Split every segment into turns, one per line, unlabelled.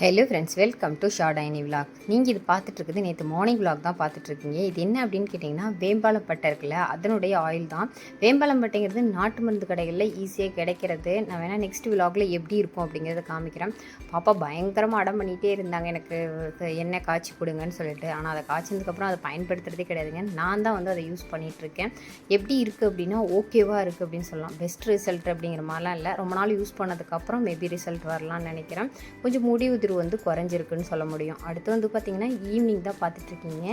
Hello friends welcome to short ஐனி vlog நீங்கள் இது பார்த்துட்ருக்குது நேற்று மார்னிங் விலாக் தான் பார்த்துட்டு இருக்கீங்க இது என்ன அப்படின்னு கேட்டிங்கன்னா வேம்பாலம் பட்டை இருக்குல்ல அதனுடைய ஆயில் தான். வேம்பாலம் பட்டைங்கிறது நாட்டு மருந்து கடைகளில் ஈஸியாக கிடைக்கிறது. நான் வேணால் நெக்ஸ்ட் விலாகில் எப்படி இருக்கும் அப்படிங்கிறத காமிக்கிறேன். பாப்பா பயங்கரமாக அடம் பண்ணிகிட்டே இருந்தாங்க எனக்கு என்ன காய்ச்சி கொடுங்கன்னு சொல்லிட்டு. ஆனால் அதை காய்ச்சதுக்கப்புறம் அதை பயன்படுத்துறதே கிடையாதுங்க. நான் தான் வந்து அதை யூஸ் பண்ணிகிட்ருக்கேன் எப்படி இருக்குது அப்படின்னா ஓகேவாக இருக்குது அப்படின்னு சொல்லலாம். பெஸ்ட் ரிசல்ட் அப்படிங்கிற மாதிரிலாம் இல்லை. ரொம்ப நாள் யூஸ் பண்ணதுக்கப்புறம் மேபி ரிசல்ட் வரலாம்னு நினைக்கிறேன். கொஞ்சம் முடிவு உதிர்வு வந்து குறைஞ்சிருக்குன்னு சொல்ல முடியும். அடுத்து வந்து பார்த்திங்கன்னா ஈவினிங் தான் பார்த்துட்ருக்கீங்க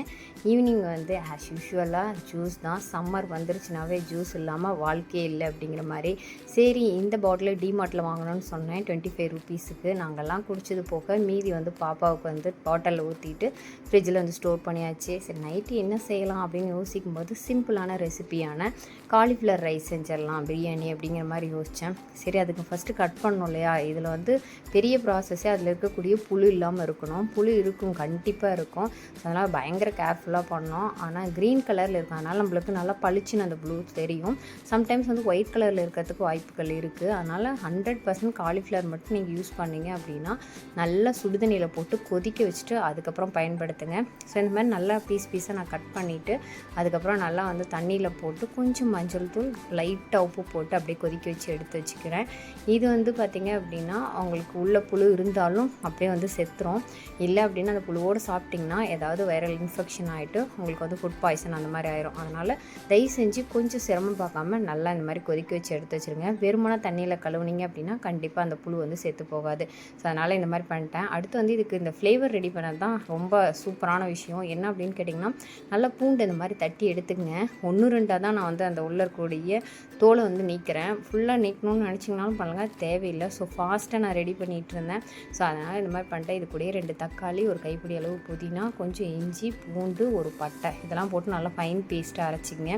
ஈவினிங் வந்து ஆஸ் யூஷுவலாக ஜூஸ் தான். சம்மர் வந்துருச்சுனாவே ஜூஸ் இல்லாமல் வாழ்க்கையே இல்லை அப்படிங்கிற மாதிரி. சரி இந்த பாட்டில் டிமார்ட்டில் வாங்கணும்னு சொன்னேன். டுவெண்ட்டி ஃபைவ் ருபீஸுக்கு நாங்கள்லாம் குடிச்சது போக மீதி வந்து பாப்பாவுக்கு வந்து பாட்டிலில் ஊற்றிட்டு ஃப்ரிட்ஜில் வந்து ஸ்டோர் பண்ணியாச்சு. சரி நைட்டு என்ன செய்யலாம் அப்படின்னு யோசிக்கும் போது சிம்பிளான ரெசிபியான காலிஃப்ளவர் ரைஸ் செஞ்சிடலாம் பிரியாணி அப்படிங்கிற மாதிரி யோசித்தேன் சரி அதுக்கு ஃபஸ்ட்டு கட் பண்ணும் இல்லையா? இதில் வந்து பெரிய ப்ராசஸே அதில் இருக்கக்கூடிய புழு இல்லாமல் இருக்கணும். புழு இருக்கும் கண்டிப்பாக இருக்கும். ஸோ அதனால் பயங்கர கேர்ஃபுல்லாக பண்ணோம் ஆனால் க்ரீன் கலரில் இருக்கும் அதனால் நம்மளுக்கு நல்லா பளிச்சுன்னு அந்த ப்ளூ தெரியும். சம்டைம்ஸ் வந்து ஒயிட் கலரில் இருக்கிறதுக்கு வாய்ப்புகள் இருக்குது அதனால் ஹண்ட்ரட் பர்சன்ட் காலிஃப்ளவர் மட்டும் நீங்கள் யூஸ் பண்ணீங்க அப்படின்னா நல்லா சுடுதண்ணியில் போட்டு கொதிக்க வச்சுட்டு அதுக்கப்புறம் பயன்படுத்துங்க. ஸோ இந்த மாதிரி நல்லா பீஸ் பீஸாக நான் கட் பண்ணிவிட்டு அதுக்கப்புறம் நல்லா வந்து தண்ணியில் போட்டு கொஞ்சம் மஞ்சள் தூள் லைட்டாக உப்பு போட்டு அப்படியே கொதிக்க வச்சு எடுத்து வச்சுக்கிறேன். இது வந்து பார்த்திங்க அப்படின்னா அவங்களுக்கு உள்ள புழு இருந்தாலும் அப்படியே வந்து செத்துரும். இல்லை அப்படின்னா அந்த புழுவோடு சாப்பிட்டிங்கன்னா ஏதாவது வைரல் இன்ஃபெக்ஷன் ஆகிட்டு உங்களுக்கு வந்து ஃபுட் பாய்சன் அந்த மாதிரி ஆயிரும். அதனால் தயவு செஞ்சு கொஞ்சம் சிரமம் பார்க்காம நல்லா இந்த மாதிரி கொதிக்க வச்சு எடுத்து வச்சுருங்க. வெறுமனா தண்ணியில் கழுவுனீங்க அப்படின்னா கண்டிப்பாக அந்த புழு வந்து செத்து போகாது. ஸோ அதனால் இந்த மாதிரி பண்ணிட்டேன். அடுத்து வந்து இதுக்கு இந்த ஃப்ளேவர் ரெடி பண்ணது தான் ரொம்ப சூப்பரான விஷயம். என்ன அப்படின்னு கேட்டிங்கன்னா நல்லா பூண்டு இந்த மாதிரி தட்டி எடுத்துக்கங்க. ஒன்று ரெண்டாக தான் நான் வந்து அந்த உள்ள இருக்கக்கூடிய தோலை வந்து நீக்கிறேன். ஃபுல்லாக நீக்கணும்னு நினச்சிங்கனாலும் பண்ணுங்கள் தேவையில்லை. ஸோ ஃபாஸ்ட்டாக நான் ரெடி பண்ணிகிட்டு இருந்தேன். ஸோ அதனால் இந்த மாதிரி பண்ணிட்டேன் இது கூடயே ரெண்டு தக்காளி ஒரு கைப்பிடி அளவு புதினா கொஞ்சம் இஞ்சி பூண்டு ஒரு பட்டை. இதெல்லாம் போட்டு நல்லா ஃபைன் பேஸ்ட்டாக அரைச்சிங்க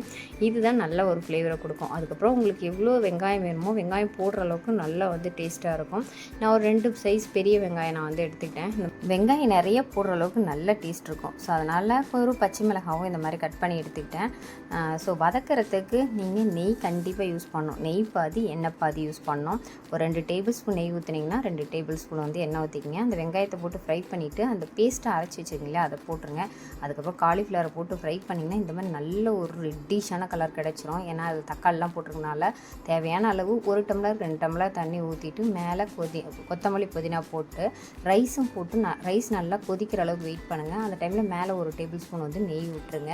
இதுதான் நல்ல ஒரு ஃப்ளேவரை கொடுக்கும். அதுக்கப்புறம் உங்களுக்கு எவ்வளோ வெங்காயம் வேணுமோ வெங்காயம் போடுற அளவுக்கு நல்லா வந்து டேஸ்ட்டாக இருக்கும். நான் ஒரு ரெண்டு சைஸ் பெரிய வெங்காயம் நான் வந்து எடுத்துக்கிட்டேன். இந்த வெங்காயம் நிறைய போடுற அளவுக்கு நல்ல டேஸ்ட் இருக்கும். ஸோ அதனால் ஒரு பச்சை மிளகாவும் இந்த மாதிரி கட் பண்ணி எடுத்துக்கிட்டேன். ஸோ வதக்கிறதுக்கு நீங்கள் நெய் கண்டிப்பாக யூஸ் பண்ணணும். நெய் பாதி எண்ணெய் பாதி யூஸ் பண்ணணும். ஒரு ரெண்டு டேபிள் ஸ்பூன் நெய் ஊற்றுனீங்கன்னா ரெண்டு டேபிள் ஸ்பூன் வந்து எண்ணெய் ஊற்றிக்கிங்க அந்த வெங்காயத்தை போட்டு ஃப்ரை பண்ணிவிட்டு அந்த பேஸ்ட்டை அரைச்சி வச்சுருக்கீங்களா அதை போட்டுருங்க. அதுக்கப்புறம் காலிஃப்ளவரை போட்டு ஃப்ரை பண்ணிங்கன்னா இந்த மாதிரி நல்ல ஒரு ரெட்டிஷான கலர் கிடச்சிரும். ஏன்னா அது தக்காளிலாம் போட்டிருக்கனால தேவையான அளவு ஒரு டம்ளர் ரெண்டு டம்ளர் தண்ணி ஊற்றிட்டு மேலே கொதி கொத்தமல்லி புதினா போட்டு ரைஸும் போட்டு ந ரைஸ் நல்லா கொதிக்கிற அளவுக்கு வெயிட் பண்ணுங்கள் அந்த டைமில் மேலே ஒரு டேபிள் ஸ்பூன் வந்து நெய் விட்டுருங்க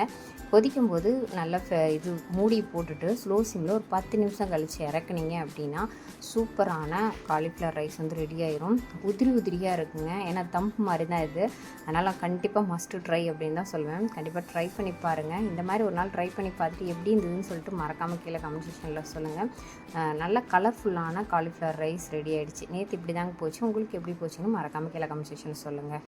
கொதிக்கும் போது நல்லா இது மூடி போட்டுட்டு ஸ்லோ சிம்மில் ஒரு பத்து நிமிஷம் கழித்து இறக்குனீங்க அப்படின்னா சூப்பரான காலிஃப்ளவர் ரைஸ் வந்து ரெடி ஆயிரும். உதிரி உதிரியாக இருக்குங்க. ஏன்னா தம்ப் மாதிரி தான் இது. அதனால் கண்டிப்பாக மஸ்ட்டு ட்ரை அப்படின்னு தான் சொல்லுவேன். கண்டிப்பாக ட்ரை பண்ணி பாருங்கள் இந்த மாதிரி ஒரு நாள் ட்ரை பண்ணி பார்த்துட்டு எப்படி இருந்ததுன்னு சொல்லிட்டு மறக்காமல் கீழே கமெண்ட் செக்ஷனில் சொல்லுங்கள் நல்ல கலர்ஃபுல்லான காலிஃப்ளவர் ரைஸ் ரெடி ஆகிடுச்சு நேற்று இப்படி தாங்க போச்சு. உங்களுக்கு எப்படி போச்சுன்னு மறக்காமல் கீழே கமெண்ட் செக்ஷனில் சொல்லுங்கள்